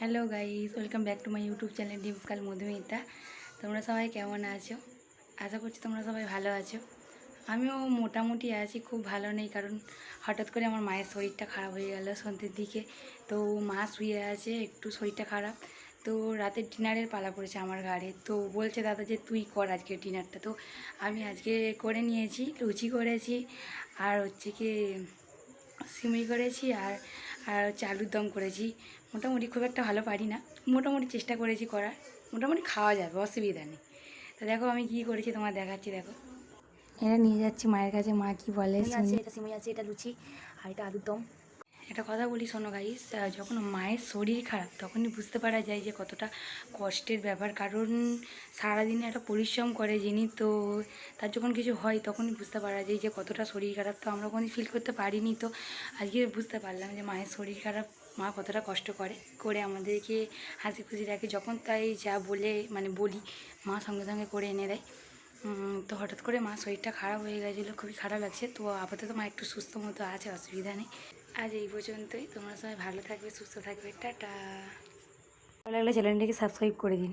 Hello guys, welcome back to my YouTube channel ডিমকাল Madhumita. তোমরা সবাই কেমন আছো? আশা করছি তোমরা সবাই ভালো আছো। আমিও মোটামুটি আছি, খুব ভালো নেই, কারণ হঠাৎ করে আমার মায়ের শরীরটা খারাপ হয়ে গেল সন্ধ্যের দিকে। তো মা শুয়ে আছে, একটু শরীরটা খারাপ। তো রাতের ডিনারের পালা পড়েছে আমার ঘাড়ে। তো বলছে, দাদা, যে তুই কর আজকে ডিনারটা। তো আমি আজকে করে নিয়েছি, লুচি করেছি, আর হচ্ছে কি, সিমি করেছি, আর আর হচ্ছে আলুর দম করেছি। মোটামুটি খুব একটা ভালো পারি না। মোটামুটি চেষ্টা করেছি করার। মোটামুটি খাওয়া যাবে অসুবিধা নেই। তো দেখো আমি কী করেছি তোমার দেখাচ্ছি দেখো। এটা নিয়ে যাচ্ছি মায়ের কাছে মা কি বলে আছে এটা সিমি আছে এটা লুচি আর এটা আলুর দম। একটা কথা বলি, শোনো গাইস যখন মায়ের শরীর খারাপ, তখনই বুঝতে পারা যায় যে কতটা কষ্টের ব্যাপার। কারণ সারাদিনে একটা পরিশ্রম করে যিনি, তো তার যখন কিছু হয়, তখনই বুঝতে পারা যায় যে কতটা শরীর খারাপ। তো আমরা কোনো ফিল করতে পারিনি, তো আজকে বুঝতে পারলাম যে মায়ের শরীর খারাপ, মা কতটা কষ্ট করে করে আমাদেরকে হাসি খুশি রাখে। যখন তাই যা বলে মানে বলি, মা সঙ্গে সঙ্গে করে এনে দেয়। তো হঠাৎ করে মা শরীরটা খারাপ হয়ে গেছিল, খুবই খারাপ লাগছে। তো আপাতত মা একটু সুস্থ মতো আছে, অসুবিধা নেই। আজ এই পর্যন্তই, তোমরা সবাই ভালো থাকবে, সুস্থ থাকবে, টাটা। ভালো লাগলে চ্যানেলটিকে সাবস্ক্রাইব করে দিন।